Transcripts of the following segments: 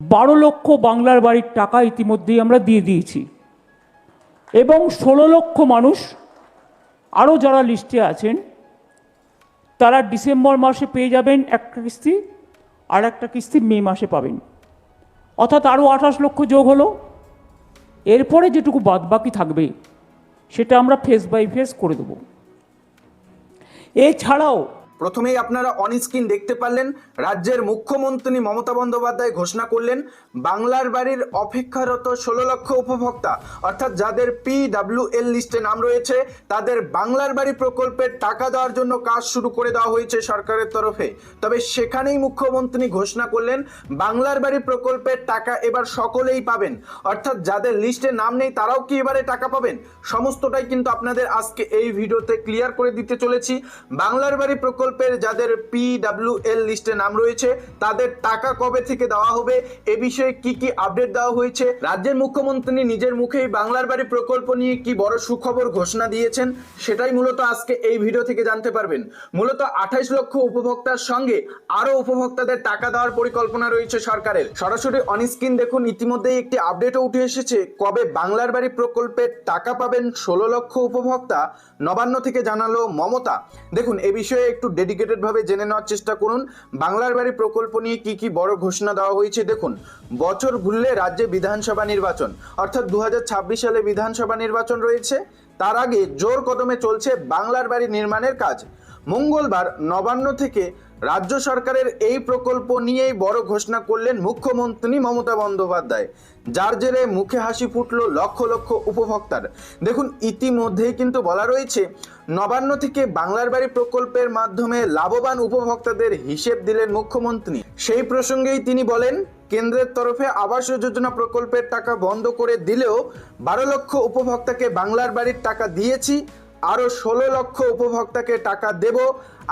বারো লক্ষ বাংলার বাড়ির টাকা ইতিমধ্যেই আমরা দিয়ে দিয়েছি। এবং ষোলো লক্ষ মানুষ আরও যারা লিস্টে আছেন, তারা ডিসেম্বর মাসে পেয়ে যাবেন একটা কিস্তি আর একটা কিস্তি মে মাসে পাবেন। অর্থাৎ আরও আঠাশ লক্ষ যোগ হলো। এরপরে যেটুকু বাদবাকি থাকবে, সেটা আমরা ফেস বাই ফেস করে দেবো। এছাড়াও প্রথমেই আপনারা অন স্ক্রিন দেখতে পারলেন, রাজ্যের মুখ্যমন্ত্রী মমতা বন্দ্যোপাধ্যায় ঘোষণা করলেন, বাংলার বাড়ির অপেক্ষারত ষোলো লক্ষ উপভোক্তা, অর্থাৎ যাদের পি ডাব্লিউ এল লিস্টে নাম রয়েছে, তাদের বাংলার বাড়ি প্রকল্পের টাকা দেওয়ার জন্য কাজ শুরু করে দেওয়া হয়েছে সরকারের তরফে। তবে সেখানেই মুখ্যমন্ত্রী ঘোষণা করলেন, বাংলার বাড়ি প্রকল্পের টাকা এবার সকলেই পাবেন, অর্থাৎ যাদের লিস্টে নাম নেই তারাও কি এবারে টাকা পাবেন? সমস্তটাই কিন্তু আপনাদের আজকে এই ভিডিওতে ক্লিয়ার করে দিতে চলেছি। বাংলার বাড়ি প্রকল্পের যাদের পি ডাব্লিউ এল লিস্টে নাম রয়েছে, তাদের টাকা কবে থেকে দেওয়া হবে, এ বিষয়ে কি কি আপডেট দেওয়া হয়েছে, রাজ্যের মুখ্যমন্ত্রী নিজের মুখেই বাংলার বাড়ি প্রকল্প নিয়ে কি বড় সুখবর ঘোষণা দিয়েছেন, সেটাই মূলত আজকে এই ভিডিও থেকে জানতে পারবেন। মূলত আঠাইশ লক্ষ উপভোক্তার সঙ্গে আরও উপভোক্তাদের টাকা দেওয়ার পরিকল্পনা রয়েছে সরকারের। সরাসরি অন স্ক্রিন দেখুন, ইতিমধ্যেই একটি আপডেটও উঠে এসেছে, কবে বাংলার বাড়ি প্রকল্পের টাকা পাবেন ষোলো লক্ষ উপভোক্তা, নবান্ন থেকে জানালো মমতা। দেখুন, এ বিষয়ে একটু ডেডিকেটেড ভাবে জেনে নেওয়ার চেষ্টা করুন। বাংলার বাড়ি প্রকল্প নিয়ে কি কি বড় ঘোষণা দেওয়া হয়েছে দেখুন। বছর ঘুরলে রাজ্যে বিধানসভা নির্বাচন, অর্থাৎ দু হাজার ছাব্বিশ সালে বিধানসভা নির্বাচন রয়েছে। তার আগে জোর কদমে চলছে বাংলার বাড়ি নির্মাণের কাজ। মঙ্গলবার নবান্ন থেকে রাজ্য সরকারের এই প্রকল্প নিয়েই বড় ঘোষণা করলেন মুখ্যমন্ত্রী মমতা বন্দ্যোপাধ্যায়, যার জেরে মুখে হাসি ফুটলো লক্ষ লক্ষ উপভোক্তার। দেখুন, ইতিমধ্যেই কিন্তু বলা রয়েছে, নবান্ন থেকে বাংলার বাড়ি প্রকল্পের মাধ্যমে লাভবান উপভোক্তাদের হিসেব দিলেন মুখ্যমন্ত্রী। সেই প্রসঙ্গেই তিনি বলেন, কেন্দ্রের তরফে আবাস যোজনা প্রকল্পের টাকা বন্ধ করে দিলেও বারো লক্ষ উপভোক্তাকে বাংলার বাড়ির টাকা দিয়েছি আরও ষোলো লক্ষ উপভোক্তাকে টাকা দেব।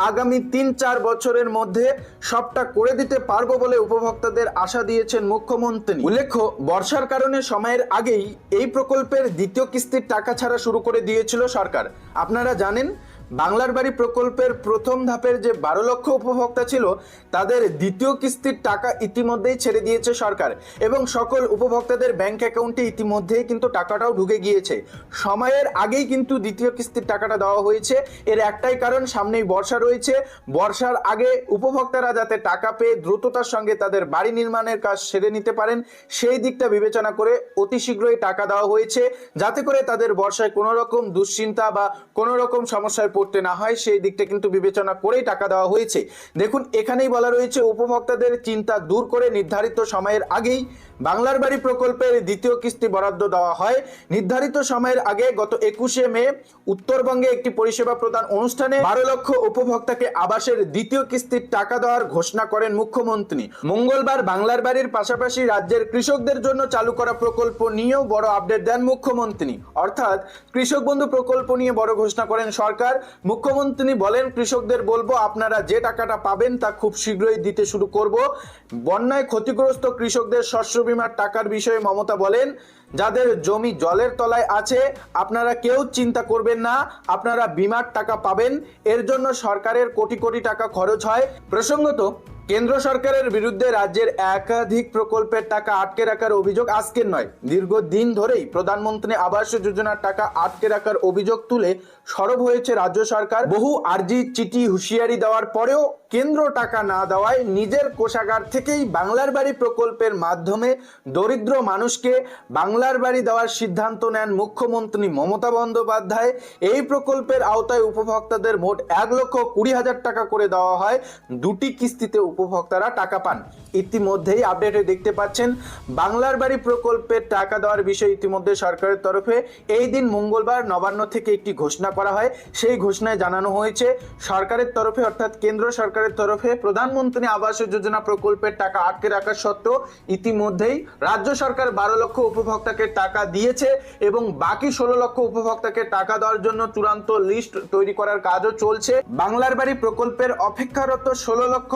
আগামী তিন চার বছরের মধ্যে সবটা করে দিতে পারব বলে উপভোক্তাদের আশা দিয়েছেন মুখ্যমন্ত্রী। উল্লেখ্য, বর্ষার কারণে সময়ের আগেই এই প্রকল্পের দ্বিতীয় কিস্তির টাকা ছাড়া শুরু করে দিয়েছিল সরকার। আপনারা জানেন বাংলার বাড়ি প্রকল্পের প্রথম ধাপের যে বারো লক্ষ উপভোক্তা ছিল, তাদের দ্বিতীয় কিস্তির টাকা ইতিমধ্যেই ছেড়ে দিয়েছে সরকার এবং সকল উপভোক্তাদের ব্যাংক অ্যাকাউন্টে ইতিমধ্যেই কিন্তু টাকাটাও ঢুকে গিয়েছে। সময়ের আগেই কিন্তু দ্বিতীয় কিস্তির টাকাটা দেওয়া হয়েছে। এর একটাই কারণ, সামনেই বর্ষা রয়েছে। বর্ষার আগে উপভোক্তারা যাতে টাকা পেয়ে দ্রুততার সঙ্গে তাদের বাড়ি নির্মাণের কাজ সেরে নিতে পারেন, সেই দিকটা বিবেচনা করে অতি শীঘ্রই টাকা দেওয়া হয়েছে। যাতে করে তাদের বর্ষায় কোনো রকম দুশ্চিন্তা বা কোনো রকম সমস্যায় পড়তে না হয়, সেই দিকটা কিন্তু বিবেচনা করেই টাকা দেওয়া হয়েছে। দেখুন, এখানেই বলা রয়েছে, উপভোক্তাদের চিন্তা দূর করে নির্ধারিত সময়ের আগেই বাংলার বাড়ি প্রকল্পের দ্বিতীয় কিস্তি বরাদ্দ দেওয়া হয়। নির্ধারিত সময়ের আগে গত একুশে মে উত্তরবঙ্গে একটি পরিষেবা প্রদান অনুষ্ঠানে বারো লক্ষ উপভোক্তাকে আবাসের দ্বিতীয় কিস্তির টাকা দেওয়ার ঘোষণা করেন মুখ্যমন্ত্রী। মঙ্গলবার বাংলার বাড়ির পাশাপাশি রাজ্যের কৃষকদের জন্য চালু করা প্রকল্প নিয়েও বড় আপডেট দেন মুখ্যমন্ত্রী। অর্থাৎ কৃষক বন্ধু প্রকল্প নিয়ে বড় ঘোষণা করেন সরকার। মুখ্যমন্ত্রী বলেন, কৃষকদের বলব, আপনারা যে টাকাটা পাবেন তা খুব শীঘ্রই দিতে শুরু করব। বন্যায় ক্ষতিগ্রস্ত কৃষকদের শস্য বীমার টাকার বিষয়ে মমতা বলেন, যাদের জমি জলের তলায় আছে, আপনারা কেউ চিন্তা করবেন না, আপনারা বিমার টাকা পাবেন। এর জন্য সরকারের কোটি কোটি টাকা খরচ হয়। প্রসঙ্গত কেন্দ্র সরকারের বিরুদ্ধে রাজ্যের একাধিক প্রকল্পের টাকা আটকে রাখার অভিযোগ আজকের নয়। দীর্ঘদিন ধরেই প্রধানমন্ত্রী আবাস যোজনার টাকা আটকে রাখার অভিযোগ তুলে সরব হয়েছে রাজ্য সরকার। বহু আর্জি, চিঠি, হুঁশিয়ারি দেওয়ার পরেও কেন্দ্র টাকা না দেওয়ায় নিজের কোষাগার থেকেই বাংলার বাড়ি প্রকল্পের মাধ্যমে দরিদ্র মানুষকে বাংলার বাড়ি দেওয়ার সিদ্ধান্ত নেন মুখ্যমন্ত্রী মমতা বন্দ্যোপাধ্যায়। এই প্রকল্পের আওতায় উপভোক্তাদের মোট এক লক্ষ কুড়ি হাজার টাকা করে দেওয়া হয়। দুটি কিস্তিতে উপভোক্তারা টাকা পান। ইতিমধ্যেই আপডেটে দেখতে পাচ্ছেন, বাংলার বাড়ি প্রকল্পের টাকা দেওয়ার বিষয়ে ইতিমধ্যে সরকারের তরফে এই দিন মঙ্গলবার নবান্ন থেকে একটি ঘোষণা করা হয়। সেই ঘোষণায় জানানো হয়েছে, সরকারের তরফে অর্থাৎ কেন্দ্র সরকারের তরফে প্রধানমন্ত্রী আবাস যোজনা প্রকল্পের টাকা আটকে রাখার সত্ত্বেও ইতিমধ্যেই রাজ্য সরকার বারো লক্ষ উপভোক্তাকে টাকা দিয়েছে এবং বাকি ষোলো লক্ষ উপভোক্তাকে টাকা দেওয়ার জন্য চূড়ান্ত লিস্ট তৈরি করার কাজও চলছে। বাংলার বাড়ি প্রকল্পের অপেক্ষারত ষোলো লক্ষ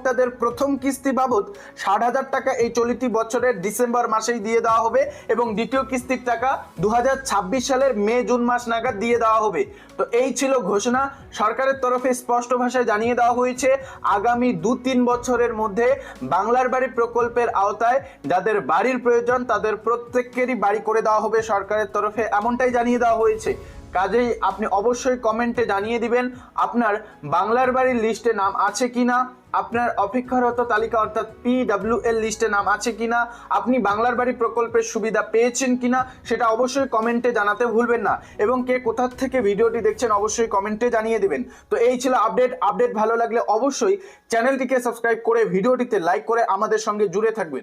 উপভোক্তাদের প্রথম কিস্তি বাবদ ষাট হাজার টাকা এই চলিত বছরের ডিসেম্বর মাসেই দিয়ে দেওয়া হবে এবং দ্বিতীয় কিস্তির টাকা দু হাজার ছাব্বিশ সালের মে, জুন মাস নাগাদ দিয়ে দেওয়া হবে। তো এই ছিল ঘোষণা। সরকারের তরফে স্পষ্ট ভাষায় জানিয়ে দেওয়া হয়েছে, আগামী দু তিন বছরের মধ্যে বাংলার বাড়ি প্রকল্পের আওতায় যাদের বাড়ির প্রয়োজন তাদের প্রত্যেকেরই বাড়ি করে দেওয়া হবে সরকারের তরফে। এমনটাই জানিয়ে দেওয়া হয়েছে। কাজেই আপনি অবশ্যই কমেন্টে জানিয়ে দিবেন আপনার বাংলার বাড়ির লিস্টে নাম আছে কি না আপনার অপেক্ষারত তালিকা অর্থাৎ পি পিডাব্লিউএল লিস্টে নাম আছে কিনা, আপনি বাংলার বাড়ি প্রকল্পের সুবিধা পেয়েছেন কিনা সেটা অবশ্যই কমেন্টে জানাতে ভুলবেন না এবং কে কোথা থেকে ভিডিওটি দেখছেন অবশ্যই কমেন্টে জানিয়ে দিবেন। তো এই ছিল আপডেট আপডেট ভালো লাগলে অবশ্যই চ্যানেলটিকে সাবস্ক্রাইব করে ভিডিওটিতে লাইক করে আমাদের সঙ্গে জুড়ে থাকবেন।